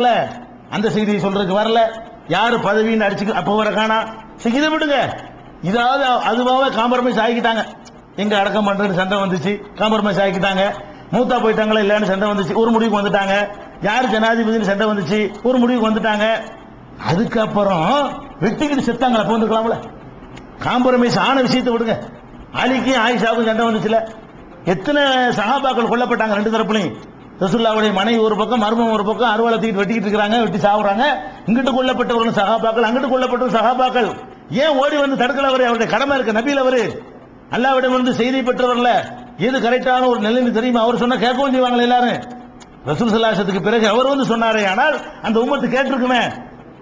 வரல. அந்த செய்தியை சொல்றதுக்கு வரல. யாரு பதவின்னு அடிச்சு அப்போ வர காணா? இதை விடுங்க. இதாவது அதுவாக காம்ப்ரமைஸ் ஆகிக்கிட்டாங்க. எங்க அடக்கம் பண்றது சண்டை வந்துச்சு. காம்ப்ரமைஸ் ஆகிக்கிட்டாங்க. மூத்தா போயிட்டாங்களா இல்லைன்னு சண்டை வந்துச்சு. ஒரு முடிவுக்கு வந்துட்டாங்க. யார் ஜனாதிபதினு சண்டை வந்துச்சு? ஒரு முடிவுக்கு வந்துட்டாங்க. அதுக்கப்புறம் வெட்டிக்கிட்டு செத்தாங்களா? அப்போ வந்துக்கலாம்ல காம்ப்ரமைஸ் ஆன விஷயத்தை விடுங்க. அலிக்கும் ஆயிஷாவுக்கும் சண்டை வந்துச்சுல. எத்தனை சகாபாக்கள் கொல்லப்பட்டாங்க ரெண்டு தரப்புலையும்? ரசுல்லாவுடைய மனைவி ஒரு பக்கம் மர்மம் ஒரு பக்கம் அறுவாலை தூக்கிட்டு வெட்டிக்கிட்டு இருக்காங்க வெட்டி சாவுறாங்க. இங்கிட்டு கொல்லப்பட்டவர்கள் சகாபாக்கள் அங்கிட்டு கொல்லப்பட்டவர் சகாபாக்கள். ஏன் ஓடி வந்து தடுக்கல அவரு அவருடைய கடமை இருக்கு. நபியில் அவரு அல்லாவிடம் வந்து செய்தி பெற்றவர்ல எது கரெக்டான ஒரு நிலைமை தெரியுமா? அவர் சொன்னா கேட்கவும் செய்வாங்களே எல்லாரும். ரசூல் சல்லாசத்துக்கு பிறகு அவர் வந்து சொன்னாரே ஆனால் அந்த உமத்து கேட்டிருக்குமே?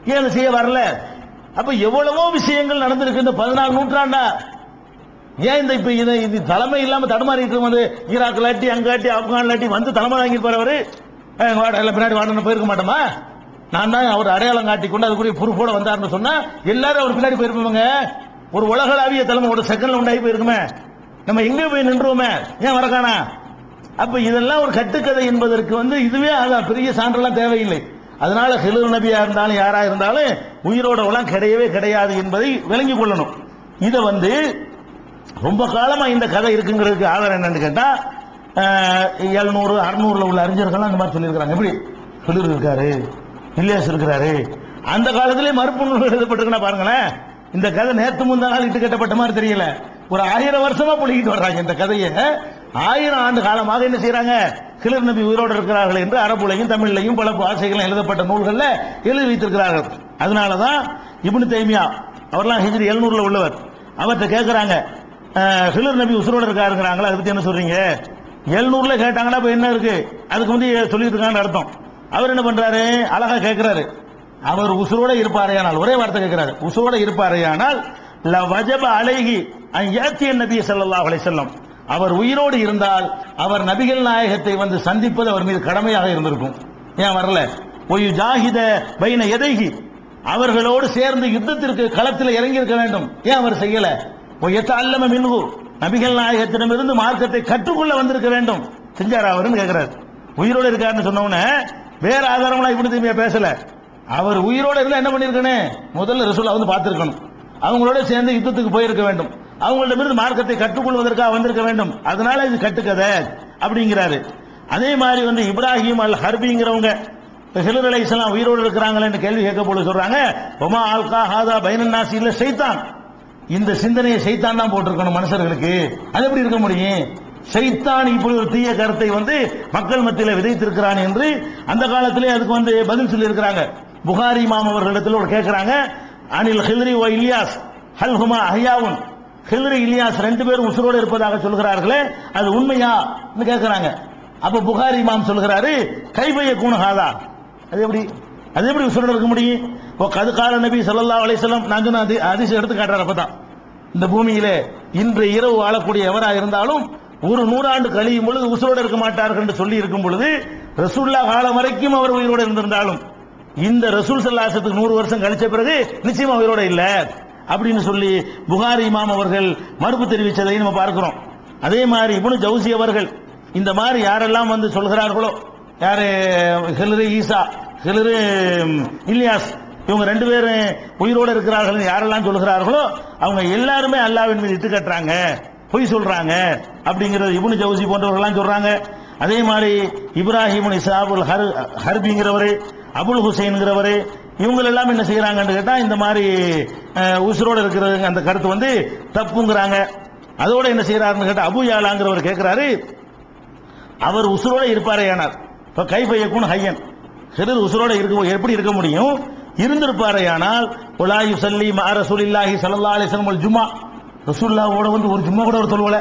ஏன் செய்ய வரல? அப்ப எவ்வளவோ விஷயங்கள் நடந்திருக்கு இந்த பதினாலு நூற்றாண்டா. ஏன் இந்த இப்ப இதை இது தலைமை இல்லாம தடுமாறிட்டு வந்து ஈராக் லாட்டி அங்காட்டி ஆப்கான் லாட்டி வந்து தலைமை வாங்கி போறவரு? அஹ், எல்லாம் பின்னாடி வாடன்னு போயிருக்க மாட்டோமா நான் தான் அவர் அடையாளம் காட்டி கொண்டு அதுக்குரிய பொறுப்போட வந்தாருன்னு சொன்னா எல்லாரும் அவர் பின்னாடி போயிருப்போங்க ஒரு உலகளாவிய தலைமை ஒரு செகண்ட்ல உண்டாகி போயிருக்குமே. நம்ம எங்கே போய் நின்றுவோமே. ஏன் வரக்கானா அப்ப இதெல்லாம் ஒரு கட்டுக்கதை என்பதற்கு வந்து இதுவே அதான் பெரிய சான்றெல்லாம் தேவையில்லை. அதனால ஹிலு நபியா இருந்தாலும் யாரா இருந்தாலும் உயிரோட கிடையவே கிடையாது என்பதை விளங்கிக் கொள்ளணும். இதை வந்து ரொம்ப காலமா இந்த கதை இருக்குங்கிறதுக்கு ஆதாரம் என்னன்னு கேட்டா எழுநூறு அறுநூறுல உள்ள அறிஞர்கள்லாம் அந்த மாதிரி சொல்லியிருக்காங்க எப்படி? சொல்லியிருக்காரு. இல்லையாஸ் இருக்கிறாரு. அந்த காலத்திலே மறுப்பு நூல் எழுதப்பட்டிருக்குன்னா பாருங்களேன். இந்த கதை நேத்து முந்தா நாள் இட்டு கட்டப்பட்ட மாதிரி தெரியல. ஒரு ஆயிரம் வருஷமா புலிக்கிட்டு வர்றாங்க இந்த கதையை. ஆயிரம் ஆண்டு காலமாக என்ன செய்யறாங்க கிளர் நபி உயிரோடு இருக்கிறார்கள் என்று அரபுலையும் தமிழ்லையும் பல ஆசைகளும் எழுதப்பட்ட நூல்களில் எழுதி வைத்திருக்கிறார்கள். அதனாலதான் இப்னு தைமியா அவர்லாம் ஹிஜ்ரி எழுநூறுல உள்ளவர். அவர்கிட்ட கேட்குறாங்க ஹிலர் நபி உசுரோட இருக்காருங்கிறாங்களா அதை பத்தி என்ன சொல்றீங்க? எழுநூறுல கேட்டாங்கன்னா இப்ப என்ன இருக்கு? அதுக்கு வந்து சொல்லிட்டு இருக்கான்னு அர்த்தம். அவர் என்ன பண்றாரு? அழகா கேட்கிறாரு அவர் உசுரோட இருப்பாரையானால் ஒரே வார்த்தை கேட்கிறாரு உசுரோட இருப்பாரையானால் ல வஜப அழகி ஏத்திய நபி ஸல்லல்லாஹு அவளை செல்லும் அவர் உயிரோடு இருந்தால் அவர் நபிகள் நாயகத்தை வந்து சந்திப்பது அவர் மீது கடமையாக இருந்திருக்கும். ஏன் வரல? ஒய் ஜாகித பைன எதைகி அவர்களோடு சேர்ந்து யுத்தத்திற்கு களத்தில் இறங்கியிருக்க வேண்டும். ஏன் அவர் செய்யலை? அல்லம மின்கு நபிகள் நாயகத்திடமிருந்து மார்க்கத்தை கற்றுக்கொள்ள வந்திருக்க வேண்டும். செஞ்சாரா அவருன்னு கேட்கிறாரு உயிரோடு இருக்காருன்னு சொன்னவன வேற ஆதாரம்லாம் இப்படி திரும்பியா பேசல. அவர் உயிரோட இருந்தால் என்ன பண்ணிருக்கணும்? முதல்ல ரசூலா வந்து பார்த்துருக்கணும். அவங்களோட சேர்ந்து யுத்தத்துக்கு போயிருக்க வேண்டும். அவங்களிடமிருந்து மார்க்கத்தை கற்றுக்கொள்வதற்காக வந்திருக்க வேண்டும். அதனால இது கட்டுக்கதை அப்படிங்கிறாரு. அதே மாதிரி வந்து இப்ராஹிம் அல் ஹர்பிங்கிறவங்க ஹிலர் அலை இஸ்லாம் உயிரோடு இருக்கிறாங்களேன்னு கேள்வி கேட்க போல சொல்றாங்க ஒமா ஆல்கா ஹாதா பைனன்னாசி இல்ல சைத்தான் இந்த சிந்தனையை சைத்தான் தான் போட்டிருக்கணும் மனுஷர்களுக்கு. அது எப்படி இருக்க முடியும்? சைத்தான் இப்படி ஒரு தீய கருத்தை வந்து மக்கள் மத்தியில் விதைத்திருக்கிறான் என்று அந்த காலத்திலே அதுக்கு வந்து பதில் சொல்லியிருக்கிறாங்க. புகாரி இமாம் அவர்களிடத்தில் ஒரு கேட்கிறாங்க அனில் ஹில்ரி ஓ இலியாஸ் ஹல் ஹுமா ஹில்ரி இலியாஸ் ரெண்டு பேரும் உசுரோடு இருப்பதாக சொல்கிறார்களே அது உண்மையா? கேட்கிறாங்க அப்ப புகாரி மாம் சொல்கிறாரு கைபைய கூணுகாதா? அது எப்படி? அது எப்படி உசுரோடு இருக்க முடியும்? இப்போ கது கால நபி ஸல்லல்லாஹு அலைஹி வஸல்லம் நான் சொன்ன அதிசயம் எடுத்து காட்டுறாரு அப்பதான். இந்த பூமியில இன்று இரவு வாழக்கூடிய எவராக இருந்தாலும் ஒரு நூறாண்டு கழியும் பொழுது உசுரோடு இருக்க மாட்டார்கள் என்று சொல்லி இருக்கும் பொழுது ரசூல்லா காலம் வரைக்கும் அவர் உயிரோடு இருந்திருந்தாலும் இந்த ரசூல் சல்லாசத்துக்கு நூறு வருஷம் கழிச்ச பிறகு நிச்சயமா உயிரோட இல்ல. அப்படின்னு சொல்லி புகாரி இமாம் அவர்கள் மறுப்பு தெரிவித்ததை நம்ம பார்க்கிறோம். அதே மாதிரி இப்னு ஜவுசி அவர்கள் இந்த மாதிரி யாரெல்லாம் வந்து சொல்கிறார்களோ யாரு ஹிலரு ஈசா சிலர் இலியாஸ் இவங்க ரெண்டு பேரும் உயிரோடு இருக்கிறார்கள் யாரெல்லாம் சொல்கிறார்களோ அவங்க எல்லாருமே அல்லாவின் மீது இட்டு கட்டுறாங்க பொய் சொல்றாங்க அப்படிங்கிறது இபுனு ஜவுசி போன்றவர்கள்லாம் சொல்றாங்க. அதே மாதிரி இப்ராஹிம் இசாபுல் ஹர் ஹர்பிங்கிறவர் அபுல் ஹுசைன்கிறவர் இவங்க எல்லாம் என்ன செய்யறாங்கன்னு கேட்டா இந்த மாதிரி உசுரோடு இருக்கிறது அந்த கருத்து வந்து தப்புங்கிறாங்க. அதோட என்ன செய்யறாருன்னு கேட்டா அபு யாலாங்கிறவர் கேட்கிறாரு அவர் உசுரோட இருப்பாரே ஆனார் இப்ப கைப்பையக்கும் ஹையன். சிறிது உசுரோட இருக்க எப்படி இருக்க முடியும்? இருந்திருப்பாரே ஆனால் உலாயு சல்லி மாரசூலில்லாஹி சல்லா ஸல்லல்லாஹு ஜுமா வஸல்லம் ஜும்மா. வந்து ஒரு ஜும்மா கூட ஒரு தொழுவல.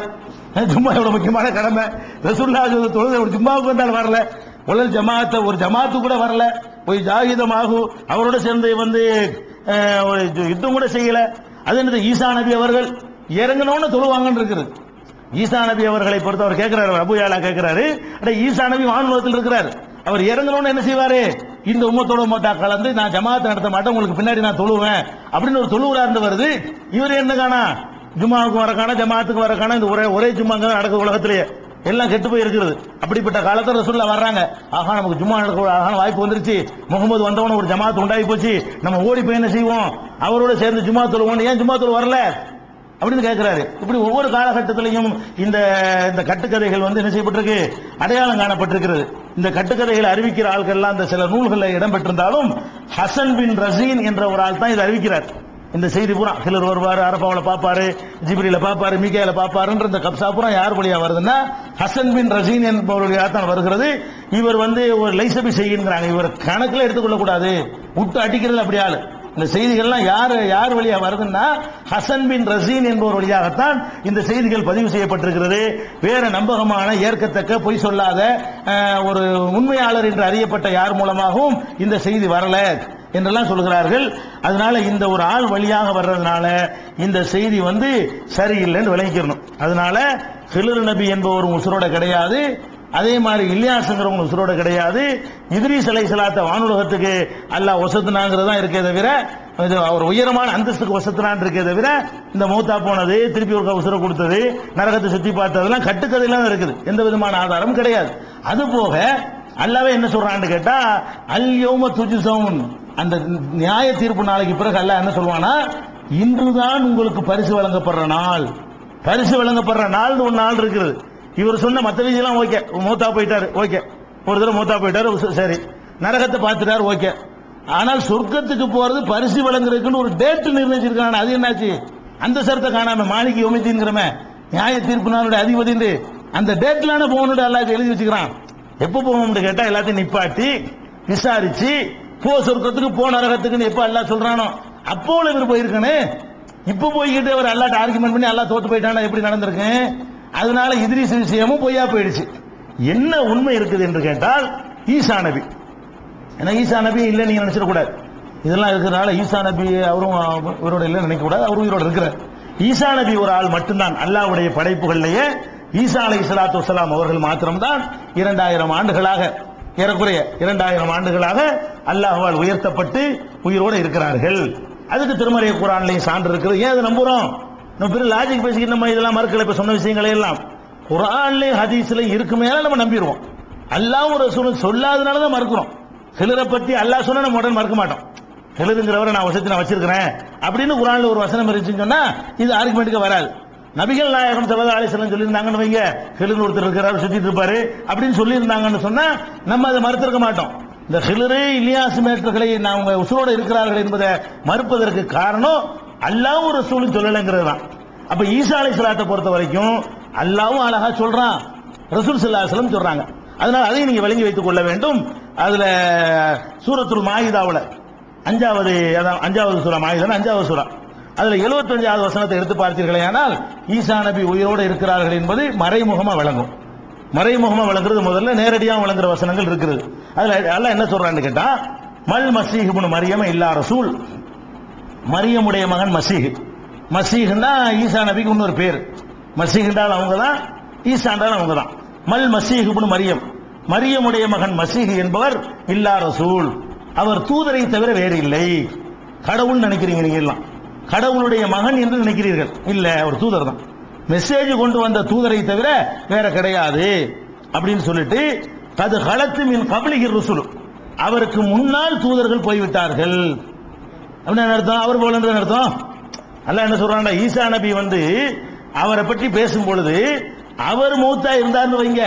ஜும்மா எவ்வளோ முக்கியமான கடமை. ரசூல்லா தொழுது ஒரு ஜும்மாவுக்கு வந்தால் வரல. உலல் ஜமாத்தை ஒரு ஜமாத்து கூட வரல. போய் ஜாகிதமாகும் அவரோட சேர்ந்து வந்து ஒரு யுத்தம் கூட செய்யல. அது என்னது? ஈசா நபி அவர்கள் இறங்கணும்னு தொழுவாங்கன்னு இருக்குது. ஈசா நபி அவர்களை பொறுத்து அவர் கேட்கிறாரு அபுயாலா கேட்கிறாரு அட ஈசா நபி வானுலகத்தில் இருக்கிறார். அவர் இறங்கணும்னு என்ன செய்வாரு? இந்த உம்மத்தோட உம்மத்தா கலந்து நான் ஜமாத் நடத்த மாட்டேன் உங்களுக்கு பின்னாடி நான் தொழுவேன் அப்படின்னு ஒரு தொழுவுறாருந்து வருது. இவர் என்ன காணா? ஜுமாவுக்கு வர காணா ஜமாத்துக்கு வர காணா இந்த ஒரே ஒரே ஜுமாங்க நடக்க உலகத்திலேயே. எல்லாம் கெட்டு போய் இருக்கிறது. அப்படிப்பட்ட காலத்தில் ரசூல்லா வர்றாங்க. ஆஹா நமக்கு ஜும்மா நடக்க ஆஹா வாய்ப்பு வந்துருச்சு. முகமது வந்தவன ஒரு ஜமாத் உண்டாகி போச்சு. நம்ம ஓடி போய் என்ன செய்வோம்? அவரோட சேர்ந்து ஜும்மா தொழுவோம் ஏன் ஜும்மா தொழு வரல? அப்படின்னு கேட்கிறாரு இப்படி ஒவ்வொரு காலகட்டத்திலையும் இந்த இந்த கட்டுக்கதைகள் வந்து என்ன செய்யப்பட்டிருக்கு? அடையாளம் காணப்பட்டிருக்கிறது. இந்த கட்டுக்கதைகளை அறிவிக்கிற ஆள்கள்லாம் அந்த சில நூல்களில் இடம்பெற்றிருந்தாலும் ஹசன் பின் ரசீன் என்ற ஒரு ஆள் தான் இதை அறிவிக்கிறார். இந்த செய்தி பூரா. சிலர் வருவார் அரபாவில் பார்ப்பாரு ஜிப்ரியில பார்ப்பாரு மீகாயில பார்ப்பாருன்ற இந்த கப்சா பூரா யார் வழியா வருதுன்னா ஹசன் பின் ரசீன் என்பவருடைய தான் வருகிறது. இவர் வந்து ஒரு லைசபி செய்யுங்கிறாங்க. இவர் கணக்கில் எடுத்துக்கொள்ளக்கூடாது. விட்டு அடிக்கிறது அப்படி ஆளு. இந்த செய்திகள்லாம் யார் யார் வழியாக வருதுன்னா ஹசன் பின் ரசீன் என்பவர் வழியாகத்தான் இந்த செய்திகள் பதிவு செய்யப்பட்டிருக்கிறது. வேற நம்பகமான ஏற்கத்தக்க பொய் சொல்லாத ஒரு உண்மையாளர் என்று அறியப்பட்ட யார் மூலமாகவும் இந்த செய்தி வரல என்றெல்லாம் சொல்கிறார்கள். அதனால இந்த ஒரு ஆள் வழியாக வர்றதுனால இந்த செய்தி வந்து சரியில்லைன்னு விளங்கிக்கணும். அதனால ஹிலர் நபி என்பவர் உசுரோட கிடையாது. அதே மாதிரி இல்லியாசுங்கிறவங்க உசுரோட கிடையாது. இதிரி சிலை சலாத்த வானுலகத்துக்கு அல்ல வசத்துனாங்கிறது தான் இருக்கே தவிர இது அவர் உயரமான அந்தஸ்துக்கு ஒசத்துனான் இருக்கே தவிர இந்த மூத்தா போனது திருப்பி ஒரு உசுர கொடுத்தது நரகத்தை சுற்றி பார்த்ததெல்லாம் கட்டுக்கதையெல்லாம் தான் இருக்குது. எந்த விதமான ஆதாரம் கிடையாது. அது போக அல்லாவே என்ன சொல்றான்னு கேட்டா அல் யோம அந்த நியாய தீர்ப்பு நாளைக்கு பிறகு அல்ல என்ன சொல்வானா இன்றுதான் உங்களுக்கு பரிசு வழங்கப்படுற நாள். பரிசு வழங்கப்படுற நாள் ஒரு நாள் இருக்குது. இவர் சொன்ன மற்ற விஷயம்லாம் ஓகே. மூத்தா போயிட்டாரு. ஓகே. ஒரு தடவை மூத்தா போயிட்டாரு. சரி. நரகத்தை பார்த்துட்டாரு. ஓகே. ஆனால் சொர்க்கத்துக்கு போறது பரிசு வழங்குறதுக்குன்னு ஒரு டேட் நிர்ணயிச்சிருக்காங்க அது என்னாச்சு? அந்த சரத்தை காணாம மாணிக்க ஒமித்திங்கிறமே நியாய தீர்ப்பு நாளுடைய அதிபதி அந்த டேட்லான போகணுடைய எல்லாத்தையும் எழுதி வச்சுக்கிறான். எப்போ போகணும்னு கேட்டா எல்லாத்தையும் நிப்பாட்டி விசாரிச்சு போ சொர்க்கத்துக்கு போ நரகத்துக்குன்னு எப்போ எல்லாம் சொல்றானோ அப்போ இவர் போயிருக்கேன்னு இப்போ போய்கிட்டு அவர் அல்லாட்ட ஆர்குமெண்ட் பண்ணி எல்லாம் தோத்து போயிட்டானா எப்படி நடந்திருக்கு அதனால இத்ரீஸ் விஷயமும் பொய்யா போயிடுச்சு. என்ன உண்மை இருக்குது என்று கேட்டால் ஈசா நபி. ஏன்னா ஈசா நபி இல்லை நீங்க நினைச்சிடக்கூடாது இதெல்லாம் இருக்கிறனால ஈசா நபி அவரும் இவரோட இல்லை நினைக்க கூடாது அவரும் உயிரோட இருக்கிறார். ஈசா நபி ஒரு ஆள் மட்டும்தான் அல்லாஹ்வுடைய படைப்புகள்லேயே ஈசா அலை இஸ்லாத்து வலாம் அவர்கள் மாத்திரம்தான் இரண்டாயிரம் ஆண்டுகளாக ஏறக்குறைய இரண்டாயிரம் ஆண்டுகளாக அல்லாஹ்வால் உயர்த்தப்பட்டு உயிரோடு இருக்கிறார்கள். அதுக்கு திருமறை குரான்லையும் சான்று இருக்கிறது ஏன் அதை நம்புறோம்? நம்ம பெரிய லாஜிக் பேசிக்கிட்டு நம்ம இதெல்லாம் மறுக்கல இப்போ சொன்ன விஷயங்களை எல்லாம். குரான்லேயும் ஹதீஸ்லயும் இருக்குமே நம்ம நம்பிடுவோம் அல்லாஹ் ஒரு சூழ்நிலை சொல்லாதனால தான் மறுக்கிறோம் சிலரை பற்றி அல்லாஹ் சொன்னால் நம்ம உடனே மறுக்க மாட்டோம். சிலருங்கிறவரை நான் வசதி நான் வச்சிருக்கிறேன் அப்படின்னு குரானில் ஒரு வசனம் இருந்துச்சுன்னு சொன்னால் இது ஆர்குமெண்ட்டுக்கு வராது. நபிகள் நாயகம் சபதா ஆலேசனம் சொல்லியிருந்தாங்கன்னு வைங்க. ஹிலர் ஒருத்தர் இருக்கிறார் சுற்றிட்டு இருப்பாரு. அப்படின்னு சொல்லியிருந்தாங்கன்னு சொன்னால் நம்ம அதை மறுத்திருக்க மாட்டோம். இந்த ஹிலரு இலியாஸ் மேட்டர்களை அவங்க உசுரோடு இருக்கிறார்கள் என்பதை மறுப்பதற்கு காரணம் அல்லாவும் ஒரு சொல்லலைங்கிறது தான். அப்ப ஈசா அலை சலாத்தை பொறுத்த வரைக்கும் அல்லாவும் அழகா சொல்றான். ரசூல் சல்லாஹலம் சொல்றாங்க. அதனால அதையும் நீங்க விளங்கி வைத்துக் கொள்ள வேண்டும். அதுல சூரத்துல் மாயுதாவில் அஞ்சாவது அதான் அஞ்சாவது சூரா மாயிதான்? அஞ்சாவது சூரா. அதுல 75வது வசனத்தை எடுத்து பார்த்தீர்களே ஆனால் ஈசா நபி உயிரோடு இருக்கிறார்கள் என்பது மறைமுகமா விளங்கும். மறைமுகமா விளங்குறது முதல்ல நேரடியாக விளங்குற வசனங்கள் இருக்கிறது அதுல எல்லாம் என்ன சொல்றான்னு கேட்டா மல் மசீஹிபுன் மரியம இல்லா ரசூல். மரியமுடைய மகன் மசீஹ். மசீஹ்னா ஈசா நபிக்கு இன்னொரு பேர். மசீஹ்ன்றால் அவங்க தான் ஈசான்றால் அவங்க தான் மல் மசீஹ் மரியம். மரியமுடைய மகன் மசீஹ் என்பவர் இல்லா ரசூல். அவர் தூதரை தவிர வேறு இல்லை. கடவுள் நினைக்கிறீங்க நீங்க எல்லாம். கடவுளுடைய மகன் என்று நினைக்கிறீர்கள். இல்ல ஒரு தூதர் தான். மெசேஜ் கொண்டு வந்த தூதரை தவிர வேற கிடையாது. அப்படின்னு சொல்லிட்டு அது களத்து மின் கபலிகிர் ருசுலு. அவருக்கு முன்னால் தூதர்கள் போய்விட்டார்கள். அப்படின்னு என்ன அர்த்தம்? அவர் போல அர்த்தம்? அல்ல என்ன சொல்றாங்க ஈசா நபி வந்து அவரை பற்றி பேசும் பொழுது அவர் மூத்தா இருந்தார்னு வைங்க.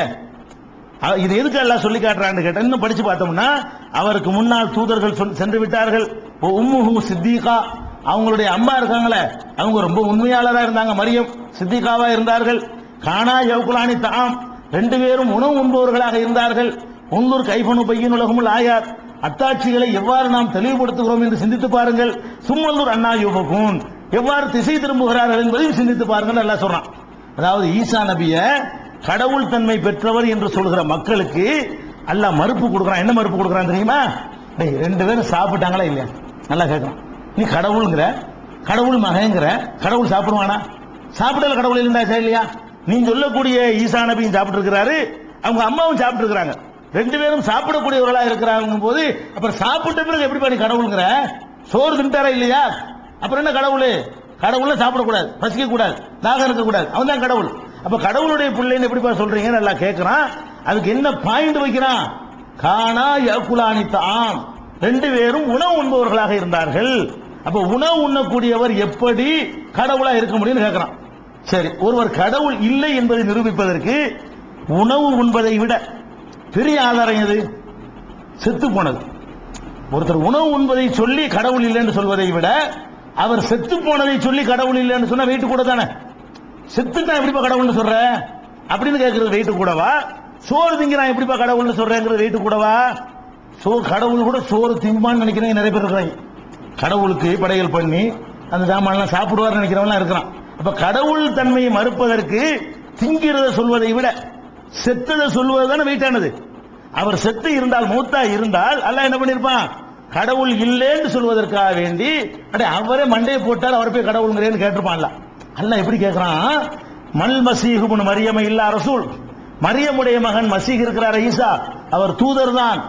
இது எதுக்கு எல்லாம் சொல்லி காட்டுறான்னு கேட்டா இன்னும் படிச்சு பார்த்தோம்னா அவருக்கு முன்னால் தூதர்கள் சென்று விட்டார்கள். உம்முஹு சித்திகா. அவங்களுடைய அம்மா இருக்காங்களே அவங்க ரொம்ப உண்மையாளராக இருந்தாங்க மரியம். சித்திகாவா இருந்தார்கள். கானா யவுகுலானி தாம். ரெண்டு பேரும் உணவு உண்பவர்களாக இருந்தார்கள். உன்னூர் கைபனு பையன் உலகமுள்ள ஆயார். அத்தாட்சிகளை எவ்வாறு நாம் தெளிவுபடுத்துகிறோம் என்று சிந்தித்து பாருங்கள். சும்மல்லூர் அண்ணா யுபகூன் எவ்வாறு திசை திரும்புகிறார்கள் என்பதையும் சிந்தித்து பாருங்கள் நல்லா சொல்றான். அதாவது ஈசா நபிய கடவுள் தன்மை பெற்றவர் என்று சொல்கிற மக்களுக்கு அல்லாஹ் மறுப்பு கொடுக்குறான். என்ன மறுப்பு கொடுக்குறான் தெரியுமா? டேய் ரெண்டு பேரும் சாப்பிட்டாங்களா இல்லையா? நல்லா கேட்கணும் நீ கடவுளுங்கிற கடவுள் மகங்கிற கடவுள் சாப்பிடுவானா? சாப்பிடல கடவுள் இருந்தா இல்லையா? நீ சொல்லக்கூடிய ஈசா நபியும் சாப்பிட்டு இருக்கிறாரு அவங்க அம்மாவும் சாப்பிட்டு இருக்கிறாங்க ரெண்டு பேரும் சாப்பிடக்கூடியவர்களா இருக்கிறாங்க போது அப்புறம் சாப்பிட்ட பிறகு எப்படி நீ கடவுளுங்கிற? சோறு தின்ட்டாரா இல்லையா? அப்புறம் என்ன கடவுள்? கடவுள்ல சாப்பிடக்கூடாது பசிக்க கூடாது தாகம் இருக்கக்கூடாது அவன் தான் கடவுள். அப்ப கடவுளுடைய பிள்ளைன்னு எப்படிப்பா சொல்றீங்க நல்லா கேட்கிறான் அதுக்கு என்ன பாயிண்ட் வைக்கிறான்? காணா யகுலானி தாம். ரெண்டு பேரும் உணவு உண்பவர்களாக இருந்தார்கள். அப்ப உணவு உண்ணக்கூடியவர் எப்படி கடவுளா இருக்க முடியும்னு கேட்கிறான் சரி ஒருவர் கடவுள் இல்லை என்பதை நிரூபிப்பதற்கு உணவு உண்பதை விட பெரிய ஆதாரம் எது? செத்து போனது. ஒருத்தர் உணவு உண்பதை சொல்லி கடவுள் இல்லைன்னு சொல்வதை விட அவர் செத்து போனதை சொல்லி கடவுள் இல்லைன்னு சொன்னா வெயிட் கூட தானே? செத்துட்டா எப்படிப்பா கடவுள்னு சொல்ற? அப்படின்னு கேட்கறது வெயிட் கூடவா? சோறு திங்கிறான் எப்படிப்பா கடவுள்னு சொல்றேங்கிறது வெயிட் கூடவா? சோ கடவுள் கூட சோறு திம்பான்னு நினைக்கிறேன் நிறைய பேர் இருக்கிறாங்க. கடவுளுக்கு படையல் பண்ணி அந்த சாமான்லாம் சாப்பிடுவார்னு நினைக்கிறவன்லாம் இருக்கிறான். அப்ப கடவுள் தன்மையை மறுப்பதற்கு திங்கிறத சொல்வதை விட செத்ததை சொல்வதுதானே வெயிட்டானது அவர் செத்து இருந்தால் மூத்தா இருந்தால் அல்ல என்ன பண்ணிருப்பான்? கடவுள் இல்லைன்னு சொல்வதற்காக வேண்டி அடே அவரே மண்டையை போட்டால் அவர் போய் கடவுளுங்கிறேன்னு கேட்டிருப்பான்ல அல்ல எப்படி கேட்கிறான் மல் மசீகுபுன் மரியமை இல்ல ரசூல். மரியமுடைய மகன் மசீக் இருக்கிறார் ஈசா. அவர் தூதர் தான்.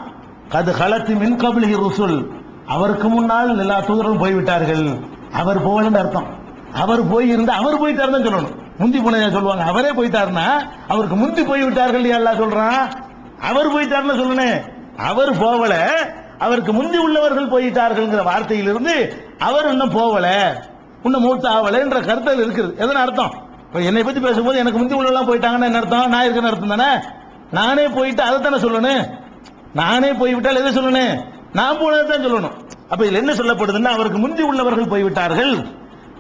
கது கலத்து மின் கபிலி ருசுல். அவருக்கு முன்னால் எல்லா தூதரும் போய்விட்டார்கள். அவர் போகலன்னு அர்த்தம். அவர் போய் இருந்தா அவர் போயிட்டாருன்னு சொல்லணும். முந்தி போனதா சொல்லுவாங்க. அவரே போயிட்டாருன்னா அவருக்கு முந்தி போய் விட்டார்கள் எல்லாம் சொல்றான்? அவர் போயிட்டாருன்னு சொல்லணும் அவர் போகல அவருக்கு முந்தி உள்ளவர்கள் போயிட்டார்கள்ங்கிற வார்த்தையிலிருந்து அவர் இன்னும் போகல இன்னும் மூத்த ஆகலைன்ற கருத்தில் இருக்குது. எதன அர்த்தம்? இப்போ என்னை பற்றி பேசும்போது எனக்கு முந்தி உள்ளெல்லாம் போயிட்டாங்கன்னா என்ன அர்த்தம்? நான் இருக்கிற அர்த்தம் தானே? நானே போயிட்டு அதை தானே சொல்லணும்? நானே போய்விட்டால் எதை சொல்லணும்? நான் போனதை தான் சொல்லணும். அப்போ இதில் என்ன சொல்லப்படுதுன்னா அவருக்கு முந்தி உள்ளவர்கள் போய்விட்டார்கள்.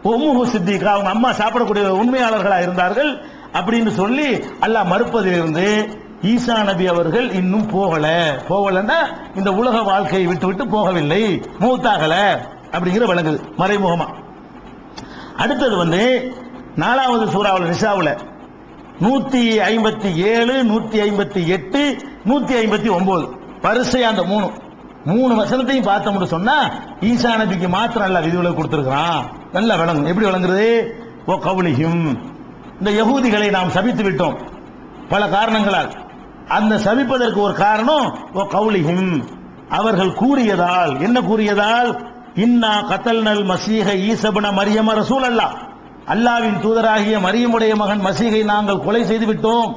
ஒம்முஹு சித்திகா அவங்க அம்மா சாப்பிடக்கூடிய உண்மையாளர்களா இருந்தார்கள் அப்படின்னு சொல்லி அல்லாஹ் மறுப்பதிலிருந்து ஈசா நபி அவர்கள் இன்னும் போகல. போகலன்னா இந்த உலக வாழ்க்கையை விட்டு விட்டு போகவில்லை. மூத்தாகல அப்படிங்கிற விளங்குது. மறைமுகமா. அடுத்தது வந்து நாலாவது சூறாவில் நிஷாவில் நூத்தி ஐம்பத்தி ஏழு நூத்தி ஐம்பத்தி எட்டு நூத்தி ஐம்பத்தி ஒன்பது. வரிசை அந்த மூணு. மூணு வசனத்தையும் பார்த்தோம்னு சொன்னா ஈசா நபிக்கு மாத்திரம் நல்லா விதிவிலக்கு கொடுத்திருக்கிறான். நல்லா விளங்கும் எப்படி விளங்குறது ஓ கவுலிஹிம் இந்த யகூதிகளை நாம் சபித்து விட்டோம். பல காரணங்களால். அந்த சபிப்பதற்கு ஒரு காரணம் ஓ கவுலிஹிம் அவர்கள் கூறியதால். என்ன கூறியதால்? இன்னா கத்தல்னல் மசீக ஈசபன மரியம ரசூல் அல்லா அல்லாவின் தூதராகிய மரியமுடைய மகன் மசீகை நாங்கள் கொலை செய்து விட்டோம்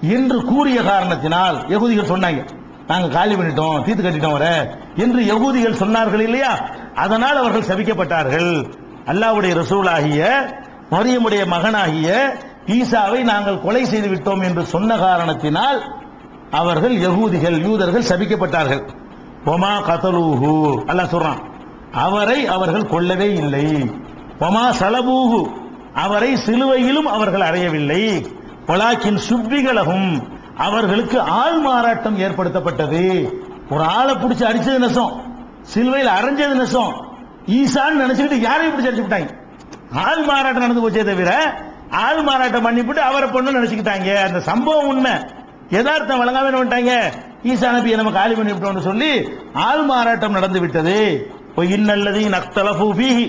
என்று கூறிய காரணத்தினால் யகூதிகள் சொன்னாங்க நாங்கள் காலி பண்ணிட்டோம் தீர்த்து கட்டிட்டோம் வர. என்று யகுதிகள் சொன்னார்கள் இல்லையா? அதனால் அவர்கள் சபிக்கப்பட்டார்கள். அல்லாவுடைய ரசூலாகிய மரியமுடைய மகனாகிய ஈசாவை நாங்கள் கொலை செய்து விட்டோம் என்று சொன்ன காரணத்தினால் அவர்கள் யகூதிகள் யூதர்கள் சபிக்கப்பட்டார்கள். ஒமா கதலூஹு அல்ல சொல்றான் அவரை அவர்கள் கொல்லவே இல்லை. ஒமா சலபூஹு அவரை சிலுவையிலும் அவர்கள் அறையவில்லை பலாக்கின் சுப்பிகளகும் அவர்களுக்கு ஆள் மாறாட்டம் ஏற்படுத்தப்பட்டது. ஒரு ஆளை பிடிச்சி அடிச்சது நெசம் சிலுவையில் அரைஞ்சது நெசம் ஈசான்னு நினைச்சுக்கிட்டு யாரையும் இப்படி அடிச்சு விட்டாங்க? ஆள் மாறாட்டம் நடந்து போச்சே தவிர ஆள் மாறாட்டம் பண்ணிவிட்டு அவரை பொண்ணு நினைச்சுக்கிட்டாங்க. அந்த சம்பவம் உண்மை. யதார்த்தம் வழங்காம என்ன பண்ணிட்டாங்க? ஈசா நபியை நம்ம காலி பண்ணி விட்டோம்னு சொல்லி ஆள் மாறாட்டம் நடந்து விட்டது. இன்னல்லதி நக்தலஃபு ஃபீஹி.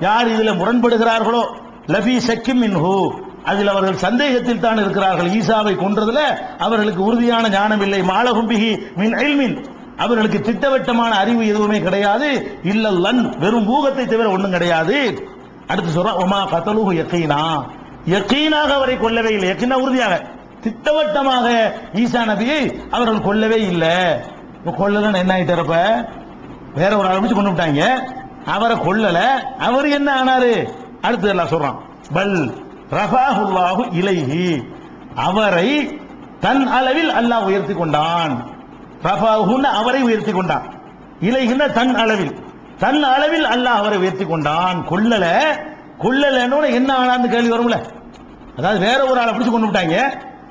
யார் இதுல முரண்படுகிறார்களோ? லபி சக்கிம் மின்ஹு. அதில் அவர்கள் சந்தேகத்தில் தான் இருக்கிறார்கள். ஈசாவை கொன்றதுல அவர்களுக்கு உறுதியான ஞானம் இல்லை மாலகும்பிகி மின் இல்மின். அவர்களுக்கு திட்டவட்டமான அறிவு எதுவுமே கிடையாது. இல்லல்லன் வெறும் ஊகத்தை தவிர ஒன்றும் கிடையாது. அடுத்து சொல்றான் ஒமா கத்தலுகு எக்கீனா எக்கீனாக அவரை கொல்லவே இல்லை. எக்கீனா உறுதியாக. திட்டவட்டமாக ஈசா நபியை அவர்கள் கொல்லவே இல்லை. இப்ப கொல்லலன்னு என்ன ஆயிட்டாரப்ப வேற ஒரு ஆரம்பிச்சு கொண்டு விட்டாங்க. அவரை கொல்லல. அவர் என்ன ஆனாரு? அடுத்து எல்லாம் சொல்றான். பல் ரஃபாஹுல்லாஹு இலைஹி. அவரை தன் அளவில் அல்லாஹ் உயர்த்தி கொண்டான். அவரை உயர்த்தி கொண்டான். இலைகின்ற தன் அளவில். தன் அளவில் அல்லாஹ் அவரை உயர்த்தி கொண்டான். கொள்ளல கொல்லலன்னு என்ன ஆனான்னு கேள்வி வரும்ல. அதாவது வேற ஒரு ஆளை பிடிச்சு கொண்டு விட்டாங்க.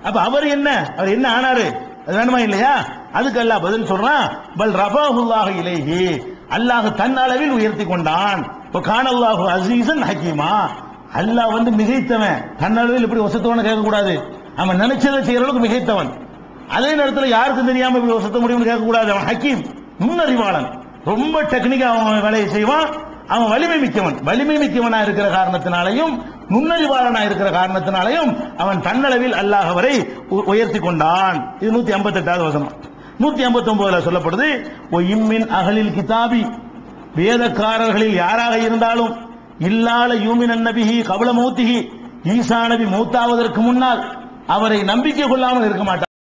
அப்ப அவர் என்ன? அவர் என்ன ஆனாரு? அது வேணுமா இல்லையா? அதுக்கு அல்லாஹ் பதில் சொல்றான். பல் ரஃபாஹுல்லாஹு இலைஹி. அல்லாஹ் தன் அளவில் உயர்த்தி கொண்டான். இப்போ கானல்லாஹு அசீசன் ஹக்கீமா. அல்லாஹ் வந்து மிகைத்தவன். தன் அளவில் இப்படி வசத்தவன கேட்க கூடாது அவன் நினைச்சதை செய்யற அளவுக்கு மிகைத்தவன். அதே நேரத்தில் யாருக்கும் தெரியாம இப்படி வசத்த முடியும்னு கேட்கக்கூடாது? அவன் ஹக்கீம் நுண்ணறிவாளன் ரொம்ப டெக்னிக்கா அவன் வேலையை செய்வான். அவன் வலிமை மிக்கவன். வலிமை மிக்கவனா இருக்கிற காரணத்தினாலையும் நுண்ணறிவாளனா இருக்கிற காரணத்தினாலையும் அவன் தன்னளவில் அல்லாஹ் வரை உயர்த்தி கொண்டான். இது நூத்தி ஐம்பத்தி எட்டாவது வசனம். நூத்தி ஐம்பத்தி ஒன்பதுல சொல்லப்படுது "ஒ இம்மின் அகலில் கிதாபி. வேதக்காரர்களில் யாராக இருந்தாலும் இல்லால யூமின் நபிஹி கபல மௌத்திஹி ஈசா நபி மூத்தாவதற்கு முன்னால் அவரை நம்பிக்கை கொள்ளாமல் இருக்க மாட்டார்